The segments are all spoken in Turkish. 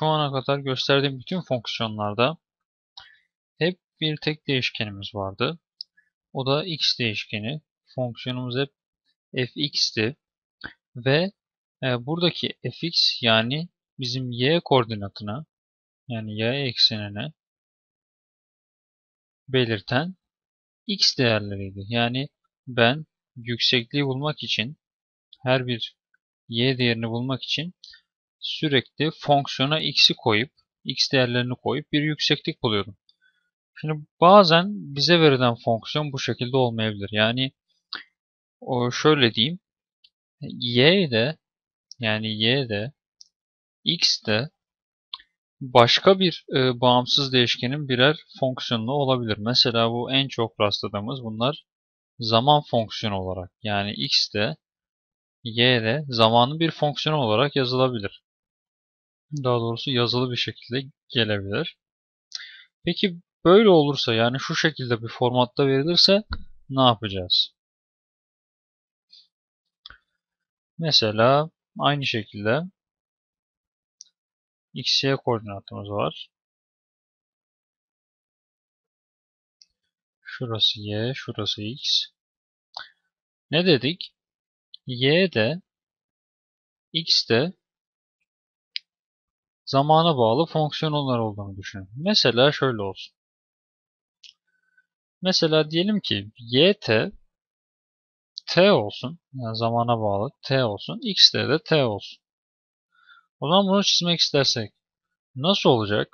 şu ana kadar gösterdiğim bütün fonksiyonlarda hep bir tek değişkenimiz vardı. O da x değişkeni. Fonksiyonumuz hep fx'ti. Ve e, buradaki fx yani bizim y koordinatına yani y eksenine belirten x değerleriydi. Yani ben yüksekliği bulmak için her bir y değerini bulmak için sürekli fonksiyona x'i koyup x değerlerini koyup bir yükseklik buluyordum. Şimdi bazen bize verilen fonksiyon bu şekilde olmayabilir. Yani o şöyle diyeyim. Y de yani Y de X de başka bir e, bağımsız değişkenin birer fonksiyonu olabilir. Mesela bu en çok rastladığımız bunlar zaman fonksiyonu olarak. Yani X de Y de zamanın bir fonksiyonu olarak yazılabilir. Daha doğrusu yazılı bir şekilde gelebilir. Peki böyle olursa yani şu şekilde bir formatta verilirse ne yapacağız? Mesela aynı şekilde x, y koordinatımız var. Şurası y, şurası x. Ne dedik? y de x de zamana bağlı fonksiyonlar olduğunu düşünün. Mesela şöyle olsun. Mesela diyelim ki yt t olsun. Yani zamana bağlı t olsun. xt de t olsun. O zaman bunu çizmek istersek nasıl olacak?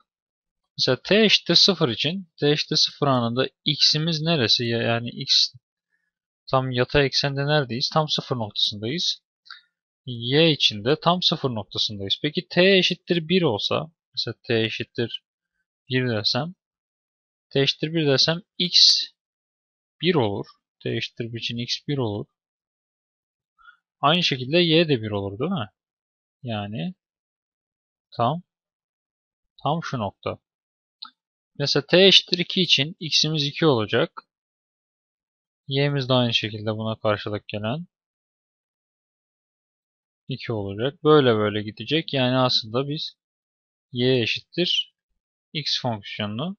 Mesela t eşittir 0 için t eşittir 0 anında x'imiz neresi? Yani x tam yatay eksende neredeyiz? Tam 0 noktasındayız. Y için de tam 0 noktasındayız. Peki t eşittir 1 olsa mesela t eşittir 1 desem t eşittir 1 desem x 1 olur. t eşittir 1 için x 1 olur. Aynı şekilde y de 1 olur değil mi? Yani tam tam şu nokta. Mesela t eşittir 2 için x'imiz 2 olacak. y'miz de aynı şekilde buna karşılık gelen 2 olacak. Böyle böyle gidecek. Yani aslında biz y eşittir x fonksiyonunu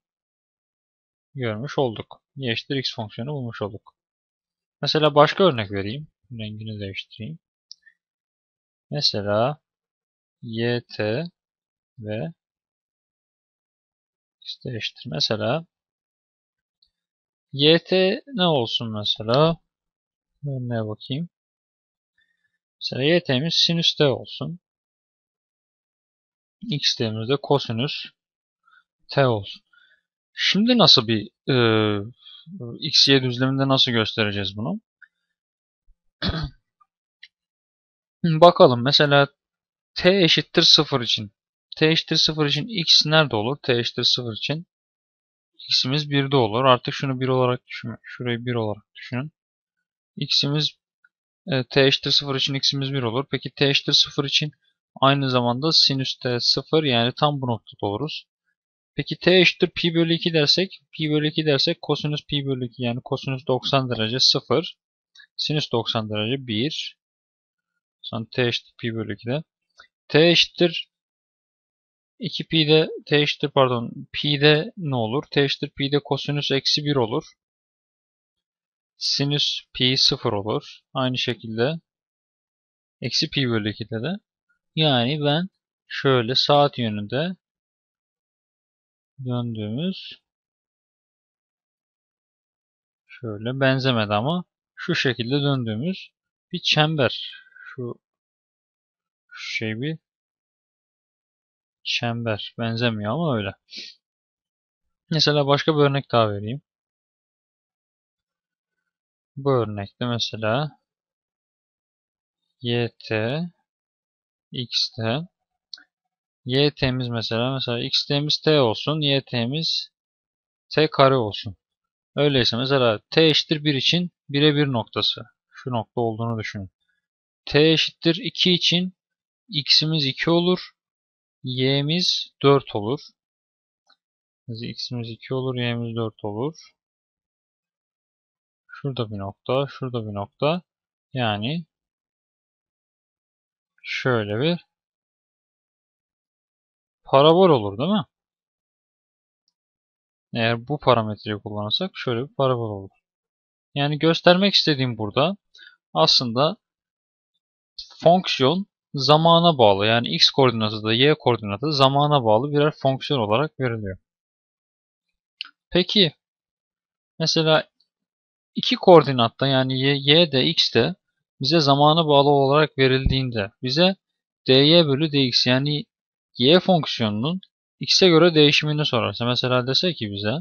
görmüş olduk. y eşittir x fonksiyonu bulmuş olduk. Mesela başka örnek vereyim. Rengini değiştireyim. Mesela yt ve işte eşittir. Mesela yt ne olsun mesela? Örneğe bakayım. Mesela yt'miz sinüs t olsun. xt'miz de kosinüs t olsun. Şimdi nasıl bir e, x, y düzleminde nasıl göstereceğiz bunu? Bakalım mesela t eşittir 0 için. t eşittir 0 için x nerede olur? t eşittir 0 için x'imiz 1'de olur. Artık şunu 1 olarak düşünün. Şurayı 1 olarak düşünün. x'imiz t eşittir 0 için x'imiz 1 olur. Peki t eşittir 0 için aynı zamanda sinüs t 0 yani tam bu noktada oluruz. Peki t eşittir pi bölü 2 dersek, pi bölü 2 dersek kosinüs pi bölü 2 yani kosinüs 90 derece 0. Sinüs 90 derece 1. Sonra t eşittir pi bölü 2'de. t eşittir 2 pi'de t eşittir pardon pi'de ne olur? t eşittir pi'de kosinüs eksi 1 olur. Sinüs pi 0 olur. Aynı şekilde eksi pi bölü 2'de de. Yani ben şöyle saat yönünde döndüğümüz şöyle benzemedi ama şu şekilde döndüğümüz bir çember. Şu, şu şey bir çember. Benzemiyor ama öyle. Mesela başka bir örnek daha vereyim. Bu örnekte mesela yt xt y't'miz mesela mesela xt'miz t olsun y't'miz t kare olsun. Öyleyse mesela t eşittir 1 için 1'e 1 noktası. Şu nokta olduğunu düşünün. t eşittir 2 için x'imiz 2 olur. y'miz 4 olur. x'imiz 2 olur, y'miz 4 olur. Şurada bir nokta, şurada bir nokta. Yani şöyle bir parabol olur değil mi? Eğer bu parametreyi kullanırsak şöyle bir parabol olur. Yani göstermek istediğim burada aslında fonksiyon zamana bağlı. Yani x koordinatı da y koordinatı zamana bağlı birer fonksiyon olarak veriliyor. Peki mesela iki koordinatta yani y, y de x de bize zamana bağlı olarak verildiğinde bize dy bölü dx yani y fonksiyonunun x'e göre değişimini sorarsa mesela dese ki bize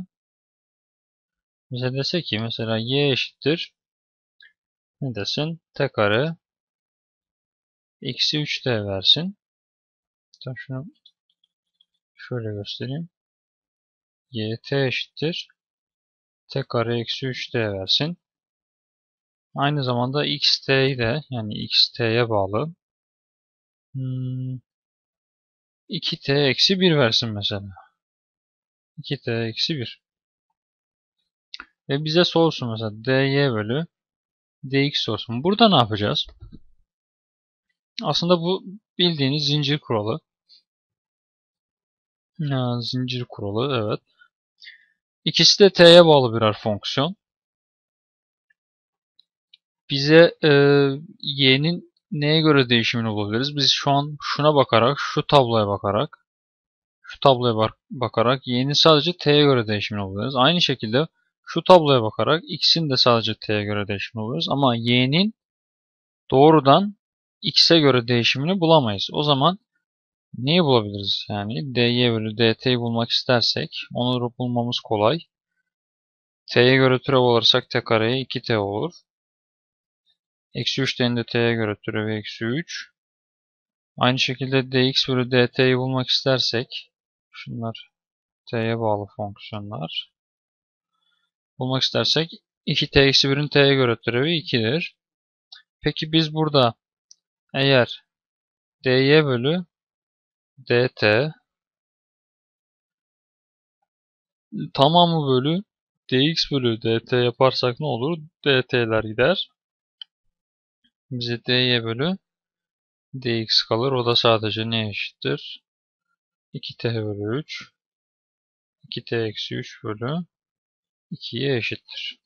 bize dese ki mesela y eşittir ne desin t kare eksi 3d versin. Hatta şunu şöyle göstereyim. YT eşittir. T kare eksi 3D versin. Aynı zamanda XT'yi de yani XT'ye bağlı. Hmm, 2T eksi 1 versin mesela. 2T eksi 1. Ve bize sorsun mesela dy bölü dx sorsun. Burada ne yapacağız? Aslında bu bildiğiniz zincir kuralı. Ya, zincir kuralı evet. İkisi de t'ye bağlı birer fonksiyon. Bize e, y'nin neye göre değişimini bulabiliriz? Biz şu an şuna bakarak, şu tabloya bakarak, şu tabloya bak bakarak y'nin sadece t'ye göre değişimini bulabiliriz. Aynı şekilde şu tabloya bakarak x'in de sadece t'ye göre değişimini bulabiliriz. Ama y'nin doğrudan x'e göre değişimini bulamayız. O zaman neyi bulabiliriz? Yani dy bölü dt'yi bulmak istersek onu bulmamız kolay. t'ye göre türev alırsak t kareye 2t olur. Eksi 3'ten de t'ye göre türevi eksi 3. Aynı şekilde dx bölü dt'yi bulmak istersek şunlar t'ye bağlı fonksiyonlar. Bulmak istersek 2t eksi 1'in t'ye göre türevi 2'dir. Peki biz burada eğer dy bölü dt tamamı bölü dx bölü dt yaparsak ne olur? dt'ler gider. Bize dy bölü dx kalır. O da sadece ne eşittir? 2t bölü 3 2t eksi 3 bölü 2'ye eşittir.